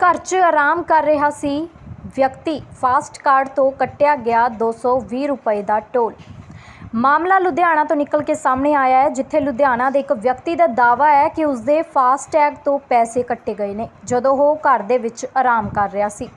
ਘਰ 'ਚ ਆਰਾਮ ਕਰ ਰਿਹਾ ਸੀ। ਵਿਅਕਤੀ ਫਾਸਟ ਕਾਰਡ ਤੋਂ ਕੱਟਿਆ ਗਿਆ 220 ਰੁਪਏ ਦਾ ਟੋਲ। ਮਾਮਲਾ ਲੁਧਿਆਣਾ ਤੋਂ ਨਿਕਲ ਕੇ ਸਾਹਮਣੇ ਆਇਆ ਹੈ, ਜਿੱਥੇ ਲੁਧਿਆਣਾ ਦੇ ਇੱਕ ਵਿਅਕਤੀ ਦਾ ਦਾਅਵਾ ਹੈ ਕਿ ਉਸਦੇ ਫਾਸਟੈਗ ਤੋਂ ਪੈਸੇ ਕੱਟੇ ਗਏ ਨੇ, ਜਦੋਂ ਉਹ ਘਰ ਦੇ ਵਿੱਚ ਆਰਾਮ ਕਰ ਰਿਹਾ ਸੀ।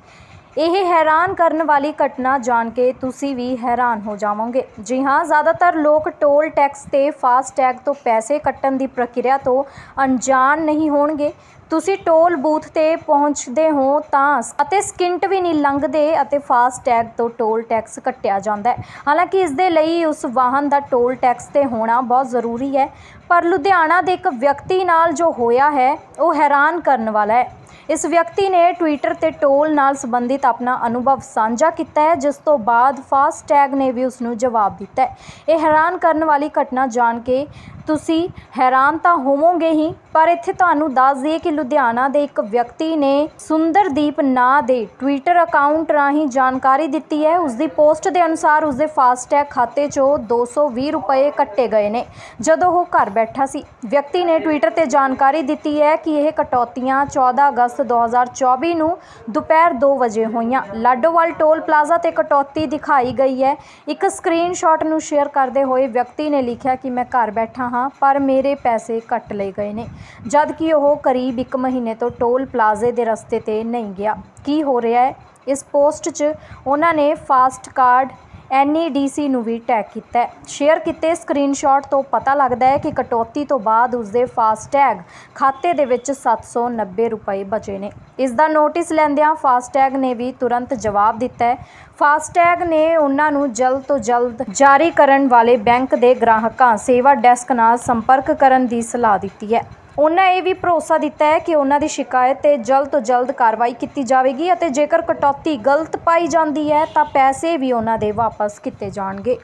ਇਹ ਹੈਰਾਨ ਕਰਨ ਵਾਲੀ ਘਟਨਾ ਜਾਣ ਕੇ ਤੁਸੀਂ ਵੀ ਹੈਰਾਨ ਹੋ ਜਾਵੋਗੇ। ਜੀ ਹਾਂ, ਜ਼ਿਆਦਾਤਰ ਲੋਕ ਟੋਲ ਟੈਕਸ ਤੇ ਫਾਸਟੈਗ ਤੋਂ ਪੈਸੇ ਕੱਟਣ ਦੀ ਪ੍ਰਕਿਰਿਆ ਤੋਂ ਅਣਜਾਣ ਨਹੀਂ ਹੋਣਗੇ। ਤੁਸੀਂ ਟੋਲ ਬੂਥ ਤੇ ਪਹੁੰਚਦੇ ਹੋ ਤਾਂ ਅਤੇ ਸਕਿੰਟ ਵੀ ਨਹੀਂ ਲੰਘਦੇ ਅਤੇ ਫਾਸਟੈਗ ਤੋਂ ਟੋਲ ਟੈਕਸ ਕੱਟਿਆ ਜਾਂਦਾ ਹੈ। ਹਾਲਾਂਕਿ ਇਸ ਦੇ ਲਈ ਉਸ ਵਾਹਨ ਦਾ ਟੋਲ ਟੈਕਸ ਤੇ ਹੋਣਾ ਬਹੁਤ ਜ਼ਰੂਰੀ ਹੈ, ਪਰ ਲੁਧਿਆਣਾ ਦੇ ਇੱਕ ਵਿਅਕਤੀ ਨਾਲ ਜੋ ਹੋਇਆ ਹੈ, ਉਹ ਹੈਰਾਨ ਕਰਨ ਵਾਲਾ ਹੈ। ਇਸ ਵਿਅਕਤੀ ਨੇ ਟਵਿੱਟਰ ਤੇ ਟੋਲ ਨਾਲ ਸੰਬੰਧਿਤ ਆਪਣਾ ਅਨੁਭਵ ਸਾਂਝਾ ਕੀਤਾ ਹੈ, ਜਿਸ ਤੋਂ ਬਾਅਦ ਫਾਸਟੈਗ ਨੇ ਵੀ ਉਸ ਨੂੰ ਜਵਾਬ ਦਿੱਤਾ ਹੈ। ਇਹ ਹੈਰਾਨ ਕਰਨ ਵਾਲੀ ਘਟਨਾ ਜਾਣ ਕੇ ਤੁਸੀਂ ਹੈਰਾਨ ਤਾਂ ਹੋਵੋਗੇ ਹੀ, ਪਰ ਇੱਥੇ ਤੁਹਾਨੂੰ ਦੱਸ ਦਈਏ ਕਿ ਲੁਧਿਆਣਾ ਦੇ ਇੱਕ ਵਿਅਕਤੀ ਨੇ ਸੁੰਦਰਦੀਪ ਨਾਂ ਦੇ ਟਵਿੱਟਰ ਅਕਾਊਂਟ ਰਾਹੀਂ ਜਾਣਕਾਰੀ ਦਿੱਤੀ ਹੈ। ਉਸ ਦੀ ਪੋਸਟ ਦੇ ਅਨੁਸਾਰ ਉਸ ਦੇ ਫਾਸਟੈਗ ਖਾਤੇ 'ਚੋਂ 220 ਰੁਪਏ ਕੱਟੇ ਗਏ ਨੇ। ਜਦੋਂ ਉਹ ਘਰ ਬੈਠਾ ਸੀ, ਵਿਅਕਤੀ ਨੇ ਟਵਿੱਟਰ ਤੇ ਜਾਣਕਾਰੀ ਦਿੱਤੀ ਹੈ ਕਿ ਇਹ ਕਟੌਤੀਆਂ 14 ਅਗਸਤ 2024 ਨੂੰ ਦੁਪਹਿਰ 2 ਵਜੇ ਹੋਈਆਂ। ਲਾਡੋਵਾਲ ਟੋਲ ਪਲਾਜ਼ਾ ਤੇ ਕਟੌਤੀ ਦਿਖਾਈ ਗਈ ਹੈ। ਇੱਕ ਸਕਰੀਨਸ਼ਾਟ ਨੂੰ ਸ਼ੇਅਰ ਕਰਦੇ ਹੋਏ ਵਿਅਕਤੀ ਨੇ ਲਿਖਿਆ ਕਿ ਮੈਂ ਘਰ ਬੈਠਾ ਹਾਂ, ਪਰ ਮੇਰੇ ਪੈਸੇ ਕੱਟ ਲਏ ਗਏ ਨੇ। ਜਦ ਕਿ ਉਹ ਕਰੀਬ 1 ਮਹੀਨੇ ਤੋਂ ਟੋਲ ਪਲਾਜ਼ੇ ਦੇ ਰਸਤੇ ਤੇ ਨਹੀਂ ਗਿਆ। ਕੀ ਹੋ ਰਿਹਾ ਹੈ? ਇਸ ਪੋਸਟ 'ਚ ਉਹਨਾਂ ਨੇ ਫਾਸਟ ਕਾਰਡ NEDC ਨੂੰ ਵੀ ਟੈਗ ਕੀਤਾ ਸ਼ੇਅਰ ਕੀਤੇ ਸਕਰੀਨਸ਼ਾਟ ਤੋਂ ਪਤਾ ਲੱਗਦਾ ਹੈ ਕਿ ਕਟੌਤੀ ਤੋਂ ਬਾਅਦ ਉਸਦੇ ਫਾਸਟੈਗ ਖਾਤੇ ਦੇ ਵਿੱਚ 790 ਰੁਪਏ ਬਚੇ ਨੇ। ਇਸ ਦਾ ਨੋਟਿਸ ਲੈਂਦਿਆਂ ਫਾਸਟੈਗ ਨੇ ਵੀ ਤੁਰੰਤ ਜਵਾਬ ਦਿੱਤਾ ਹੈ। ਫਾਸਟੈਗ ਨੇ ਉਹਨਾਂ ਨੂੰ ਜਲਦ ਤੋਂ ਜਲਦ ਜਾਰੀ ਕਰਨ ਵਾਲੇ ਬੈਂਕ ਦੇ ਗ੍ਰਾਹਕਾਂ, ਸੇਵਾ ਡੈਸਕ ਨਾਲ ਸੰਪਰਕ ਕਰਨ ਦੀ ਸਲਾਹ ਦਿੱਤੀ ਹੈ। ਉਹਨਾਂ ਇਹ ਵੀ ਭਰੋਸਾ ਦਿੱਤਾ ਹੈ ਕਿ ਉਹਨਾਂ ਦੀ ਸ਼ਿਕਾਇਤ ਤੇ ਜਲਦ ਤੋਂ ਜਲਦ ਕਾਰਵਾਈ ਕੀਤੀ ਜਾਵੇਗੀ ਅਤੇ ਜੇਕਰ ਕਟੌਤੀ ਗਲਤ ਪਾਈ ਜਾਂਦੀ ਹੈ ਤਾਂ ਪੈਸੇ ਵੀ ਉਹਨਾਂ ਦੇ ਵਾਪਸ ਕੀਤੇ ਜਾਣਗੇ।